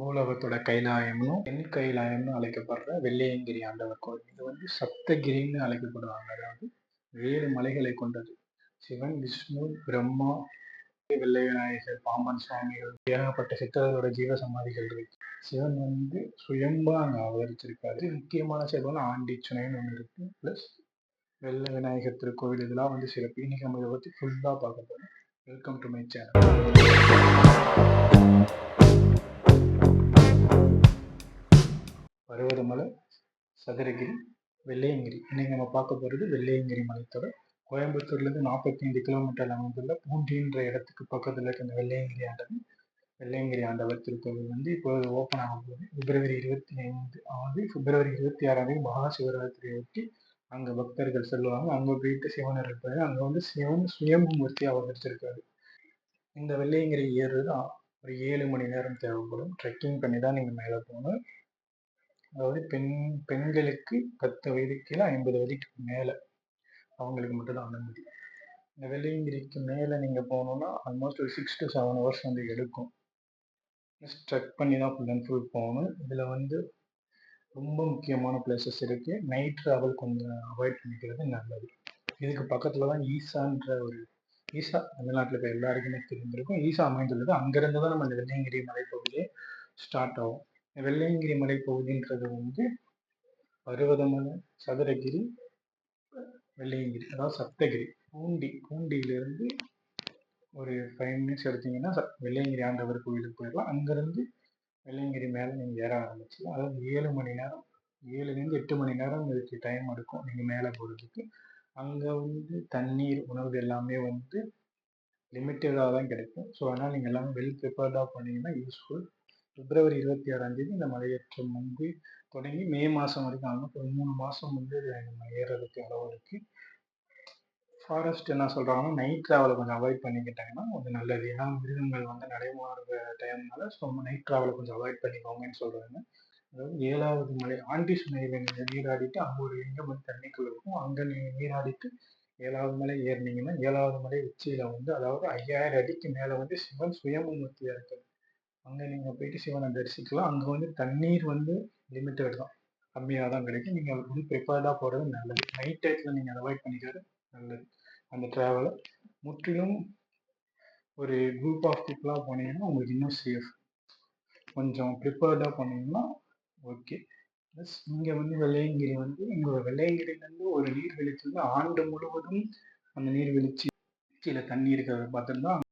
பூலோகத்தோட கைலாயம்னு தென் கைலாயம்னு அழைக்கப்படுற வெள்ளையங்கிரி ஆண்டவர் கோவில் இது வந்து சப்தகிரின்னு அழைக்கப்படுவாங்க. அதாவது ஏழு மலைகளை கொண்டது. சிவன் விஷ்ணு பிரம்மா வெள்ளை விநாயகர் பாம்பன் சுவாமிகள் ஏகப்பட்ட சித்தர்களோட ஜீவ சமாதிகள் இருக்கு. சிவன் வந்து சுயம்பா அங்கே அவதரிச்சிருக்காரு. முக்கியமான சிவன் ஆண்டிச்சுனைன்னு ஒன்று இருக்கு. பிளஸ் வெள்ள விநாயகர் திருக்கோவில் இதெல்லாம் வந்து சிறப்பு இன்னைக்கு நம்ம இதை பற்றி ஃபுல்லாக பார்க்க போகிறோம் welcome to my channel Parvathamalai Sathuragiri Velliangiri. இன்னைக்கு நம்ம பார்க்க போகிறது வெள்ளையங்கிரி மலைத்தொடர். கோயம்புத்தூர்லேருந்து நாற்பத்தி ஐந்து கிலோமீட்டர் அமைந்துள்ள பூண்டின்ற இடத்துக்கு பக்கத்தில் இருக்க இந்த வெள்ளையங்கிரி ஆண்டவர் வெள்ளையங்கிரி ஆண்டவர் திருக்கோவில் வந்து இப்போது ஓப்பன் ஆக போகுது. பிப்ரவரி இருபத்தி ஐந்து ஆகுது பிப்ரவரி இருபத்தி ஆறாம் தேதி மகா சிவராத்திரியை ஒட்டி அங்கே பக்தர்கள் செல்லுவாங்க. அங்கே போயிட்டு சிவனர் இருப்பாரு அங்கே வந்து சிவன் சுயம்பு மூர்த்தி அவதரிச்சிருக்காரு இந்த வெள்ளையங்கிரி ஏறுறது ஒரு ஏழு மணி நேரம் தேவைப்படும். ட்ரெக்கிங் பண்ணி தான் நீங்கள் மேலே போகணும். அதாவது பெண் பெண்களுக்கு பத்து வயதுக்கு கீழே ஐம்பது வயதுக்கு மேலே அவங்களுக்கு மட்டும்தான் அனுமதி. இந்த வெள்ளையங்கிரிக்கு மேலே நீங்கள் போகணுன்னா ஆல்மோஸ்ட் ஒரு சிக்ஸ் டு செவன் ஹவர்ஸ் வந்து எடுக்கும். ஸ்ட்ரக் பண்ணி தான் ஃபுல் அண்ட் ஃபுல் போகணும். இதில் வந்து ரொம்ப முக்கியமான பிளேசஸ் இருக்குது நைட் ட்ராவல் கொஞ்சம் அவாய்ட் பண்ணிக்கிறது நல்லது. இதுக்கு பக்கத்தில் தான் ஈசான்ற ஒரு ஈசா தமிழ்நாட்டில் இப்போ எல்லாருக்குமே தெரிஞ்சிருக்கும். ஈசா அமைந்துள்ளது. அங்கேருந்து தான் நம்ம இந்த வெள்ளையங்கிரி மலைப்பகுதியே ஸ்டார்ட் ஆகும். வெள்ளையங்கிரி மலைப்பகுதின்றது வந்து பருவதமலை சதுரகிரி வெள்ளையங்கிரி அதாவது சப்தகிரி. பூண்டி பூண்டியிலிருந்து ஒரு ஃபைவ் மினிட்ஸ் எடுத்தீங்கன்னா வெள்ளையங்கிரி ஆண்டவர் கோயிலுக்கு போயிடலாம். அங்கேருந்து வெள்ளையங்கிரி மேலே நீங்கள் ஏற ஆரம்பிச்சிடலாம் அதாவது ஏழு மணி நேரம் ஏழுலேருந்து எட்டு மணி நேரம் இதுக்கு டைம் எடுக்கும் நீங்கள் மேலே போகிறதுக்கு அங்கே வந்து தண்ணீர் உணவு எல்லாமே வந்து லிமிட்டடாக தான் கிடைக்கும். ஸோ அதனால் நீங்கள் எல்லாமே வெல் ப்ரிப்பேர்டாக பண்ணிங்கன்னா யூஸ்ஃபுல் பிப்ரவரி இருபத்தி ஆறாம் தேதி இந்த மலையேற்றம் வந்து தொடங்கி மே மாதம் வரைக்கும் ஆகும் ஒரு மூணு மாதம் வந்து நம்ம ஏறுறதுக்கு அளவு இருக்குது ஃபாரஸ்ட் என்ன சொல்கிறாங்கன்னா நைட் ட்ராவலை கொஞ்சம் அவாய்ட் பண்ணிக்கிட்டாங்கன்னா கொஞ்சம் நல்லது. ஏன்னா மிருகங்கள் வந்து நடைமாறுற டைம்னால ஸோ நைட் ட்ராவலை கொஞ்சம் அவாய்ட் பண்ணிக்கோங்கன்னு சொல்கிறாங்க அதாவது ஏழாவது மலை ஆண்டி மலையில் நீங்கள் நீராடிட்டு அங்கே ஒரு லிங்கம் வந்து தண்ணிக்குள்ள இருக்கும். அங்கே நீங்கள் நீராடிட்டு ஏழாவது மலை ஏறினீங்கன்னா ஏழாவது மலை உச்சியில் வந்து அதாவது ஐயாயிரம் அடிக்கு மேலே வந்து சிவன் சுயமூர்த்தியாக இருக்குது அங்கே நீங்கள் போயிட்டு சிவனை தரிசிக்கலாம். அங்கே வந்து தண்ணீர் வந்து லிமிட்டட் தான். கம்மியாக தான் கிடைக்கும். நீங்கள் வந்து ப்ரிப்பேர்டாக போகிறது நல்லது. நைட் டைத்தில் நீங்கள் அவாய்ட் பண்ணிக்கிறது நல்லது. அந்த ட்ராவலை முற்றிலும் ஒரு குரூப் ஆஃப் பீப்புளாக போனீங்கன்னா உங்களுக்கு இன்னும் சேஃப் கொஞ்சம் ப்ரிப்பேர்டாக போனீங்கன்னா ஓகே ப்ளஸ் இங்கே வந்து வெள்ளையங்கிரி வந்து எங்கள் வெள்ளையங்கிரிலேருந்து ஒரு நீர்வீழ்ச்சி வந்து ஆண்டு முழுவதும் அந்த நீர்வீழ்ச்சி கீழே தண்ணி இருக்கிறத பார்த்துட்டு தான்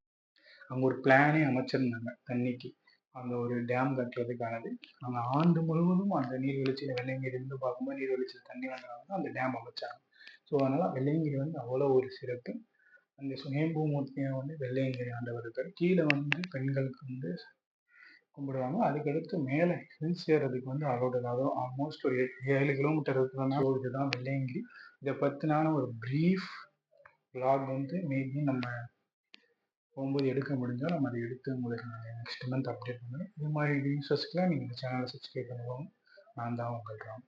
அங்கே ஒரு பிளானே அமைச்சிருந்தாங்க தண்ணிக்கு. அந்த ஒரு டேம் கட்டுறதுக்கானது. அந்த ஆண்டு முழுவதும் அந்த நீர்வீழ்ச்சியில் வெள்ளையங்கிரி இருந்து பார்க்கும்போது நீர்வீழ்ச்சியில் தண்ணி வந்தனால அந்த டேம் அமைச்சாங்க ஸோ அதனால் வெள்ளையங்கிரி வந்து அவ்வளோ ஒரு சிறப்பு. அந்த சுயம்பு மூர்த்தியை வந்து வெள்ளையங்கிரி ஆண்டவர் இருக்கார் கீழே வந்து பெண்களுக்கு வந்து கும்பிடுவாங்க. அதுக்கடுத்து மேலே ஹில்ஸ் ஏறதுக்கு வந்து அலோடு அதாவது ஆல்மோஸ்ட் ஒரு ஏழு கிலோமீட்டர் இருக்கிறதுனால இதுதான் வெள்ளையங்கிரி. இதை பற்றினான ஒரு ப்ரீஃப் பிளாக் வந்து மேபி நம்ம போகும்போது எடுக்க முடிஞ்சால் நம்ம அதை எடுத்து உங்களுக்கு நெக்ஸ்ட் மந்த் அப்டேட் பண்ணுவேன் இது மாதிரி நியூஸஸ்க்குலாம் நீங்கள் இந்த சேனலை சப்ஸ்கிரைப் பண்ணுவோம் நான் தான் உங்கள் ராம்.